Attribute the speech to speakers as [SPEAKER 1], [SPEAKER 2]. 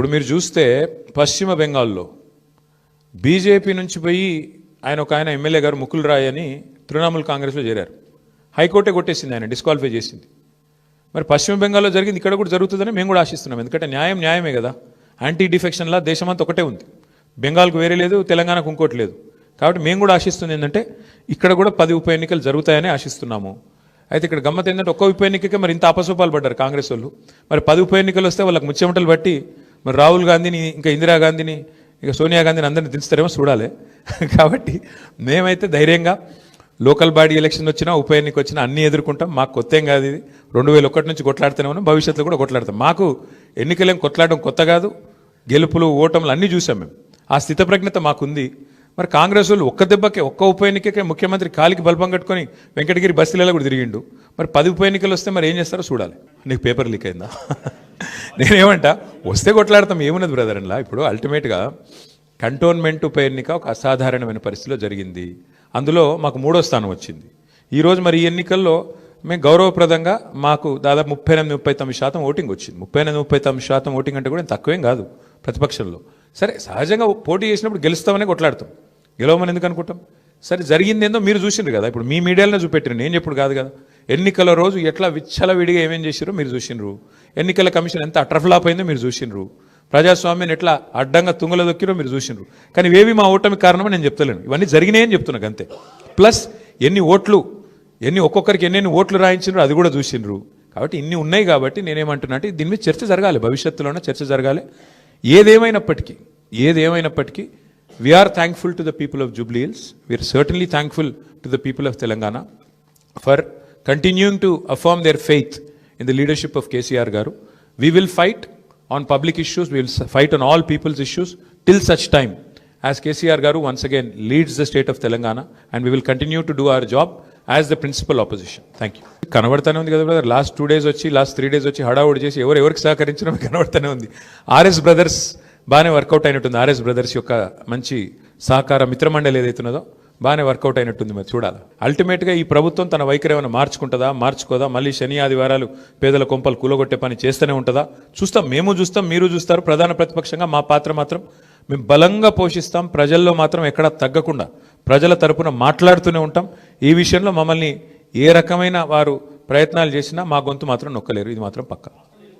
[SPEAKER 1] ఇప్పుడు మీరు చూస్తే పశ్చిమ బెంగాల్లో బీజేపీ నుంచి పోయి ఆయన ఒక ఆయన ఎమ్మెల్యే గారు ముకుల్ రాయ్ అని తృణమూల్ కాంగ్రెస్లో చేరారు. హైకోర్టే కొట్టేసింది ఆయన డిస్క్వాలిఫై చేసింది. మరి పశ్చిమ బెంగాల్లో జరిగింది ఇక్కడ కూడా జరుగుతుందని మేము కూడా ఆశిస్తున్నాం. ఎందుకంటే న్యాయం న్యాయమే కదా. యాంటీ డిఫెక్షన్లా దేశమంతా ఒకటే ఉంది. బెంగాల్కు వేరే లేదు తెలంగాణకు ఇంకోటి లేదు. కాబట్టి మేము కూడా ఆశిస్తుంది ఏంటంటే ఇక్కడ కూడా పది ఉప ఎన్నికలు జరుగుతాయని ఆశిస్తున్నాము. అయితే ఇక్కడ గమ్మత్ ఏంటంటే ఒక్క ఉప ఎన్నికకే మరి ఇంత అపసోపాలు పడ్డారు కాంగ్రెస్ వాళ్ళు. మరి పది ఉప ఎన్నికలు వస్తే వాళ్ళకి ముచ్చెమటలు బట్టి మరి రాహుల్ గాంధీని ఇంకా ఇందిరాగాంధీని ఇక సోనియా గాంధీని అందరిని దించుతారేమో చూడాలి. కాబట్టి మేమైతే ధైర్యంగా లోకల్ బాడీ ఎలక్షన్ వచ్చినా ఉప ఎన్నిక వచ్చినా అన్నీ ఎదుర్కొంటాం. మాకు కొత్త ఏం కాదు ఇది. రెండు వేల ఒకటి నుంచి కొట్లాడుతూనే ఉన్నాం భవిష్యత్తులో కూడా కొట్లాడతాం. మాకు ఎన్నికలేం కొట్లాడడం కొత్త కాదు. గెలుపులు ఓటములు అన్నీ చూసాం మేము. ఆ స్థితప్రజ్ఞత మాకుంది. మరి కాంగ్రెస్ వాళ్ళు ఒక్క దెబ్బకే ఒక్క ఉప ఎన్నికకే ముఖ్యమంత్రి కాలికి బల్బం కట్టుకొని వెంకటగిరి బస్సులలో కూడా తిరిగిండు. మరి పది ఉప ఎన్నికలు వస్తే మరి ఏం చేస్తారో చూడాలి. నీకు పేపర్ లీక్ అయిందా? నేనేమంటా వస్తే కొట్లాడతాం ఏమున్నది బ్రదర్ అలా ఇప్పుడు అల్టిమేట్గా కంటోన్మెంట్ ఉప ఎన్నిక ఒక అసాధారణమైన పరిస్థితిలో జరిగింది. అందులో మాకు మూడో స్థానం వచ్చింది. ఈరోజు మరి ఈ ఎన్నికల్లో మేము గౌరవప్రదంగా మాకు దాదాపు ముప్పై ఎనిమిది ముప్పై తొమ్మిది శాతం ఓటింగ్ వచ్చింది. ముప్పై ఎనిమిది ముప్పై తొమ్మిది శాతం ఓటింగ్ అంటే కూడా తక్కువేం కాదు ప్రతిపక్షంలో. సరే సహజంగా పోటీ చేసినప్పుడు గెలుస్తామనే కొట్లాడతాం. గెలవమని ఎందుకు అనుకుంటాం? సరే జరిగింది ఏందో మీరు చూసిండ్రు కదా. ఇప్పుడు మీ మీడియాలోనే చూపెట్టారు నేను చెప్పుడు కాదు కదా. ఎన్నికల రోజు ఎట్లా విచ్చల విడిగా ఏమేం చేసిరో మీరు చూసిండ్రు ఎన్నికల కమిషన్ ఎంత అట్రఫ్లాప్ అయిందో మీరు చూసిండ్రు ప్రజాస్వామ్యాన్ని ఎట్లా అడ్డంగా తుంగల దొక్కిరో మీరు చూసిండ్రు కానీ ఇవేవి మా ఓటమి కారణమని నేను చెప్తలేను. ఇవన్నీ జరిగినాయని చెప్తున్నాను అంతే ప్లస్ ఎన్ని ఓట్లు ఎన్ని ఒక్కొక్కరికి ఎన్నెన్ని ఓట్లు రాయించినారు అది కూడా చూసిండ్రు కాబట్టి ఇన్ని ఉన్నాయి కాబట్టి నేనేమంటున్నా అంటే దీని మీద చర్చ జరగాలి. భవిష్యత్తులోనే చర్చ జరగాలి. ఏదేమైనప్పటికీ ఏదేమైనప్పటికీ we are thankful to the people of Jubilee Hills we are certainly thankful to the people of Telangana for continuing to affirm their faith in the leadership of KCR garu we will fight on public issues will fight on all people's issues till such time as KCR garu once again leads the state of Telangana and we will continue to do our job as the principal opposition thank you కనబడతానే ఉంది కదా brother last two days వచ్చి last three days వచ్చి హడావుడి చేసి ఎవరు ఎవరికి సహకరించడం కనబడతానే ఉంది ఆర్ఎస్ బ్రదర్స్ బాగానే వర్కౌట్ అయినట్టుంది ఆర్ఎస్ బ్రదర్స్ యొక్క మంచి సహకార మిత్రమండలి ఏదైతున్నదో బాగానే వర్కౌట్ అయినట్టుంది మరి చూడాలి. అల్టిమేట్గా ఈ ప్రభుత్వం తన వైఖరి ఏమైనా మార్చుకుంటుందా? మార్చుకోదా? మళ్ళీ శని ఆదివారాలు పేదల కొంపలు కూలగొట్టే పని చేస్తూనే ఉంటుందా? చూస్తాం. మేము చూస్తాం మీరు చూస్తారు. ప్రధాన ప్రతిపక్షంగా మా పాత్ర మాత్రం మేము బలంగా పోషిస్తాం. ప్రజల్లో మాత్రం ఎక్కడా తగ్గకుండా ప్రజల తరపున మాట్లాడుతూనే ఉంటాం. ఈ విషయంలో మమ్మల్ని ఏ రకమైన వారు ప్రయత్నాలు చేసినా మా గొంతు మాత్రం నొక్కలేరు. ఇది మాత్రం పక్కా.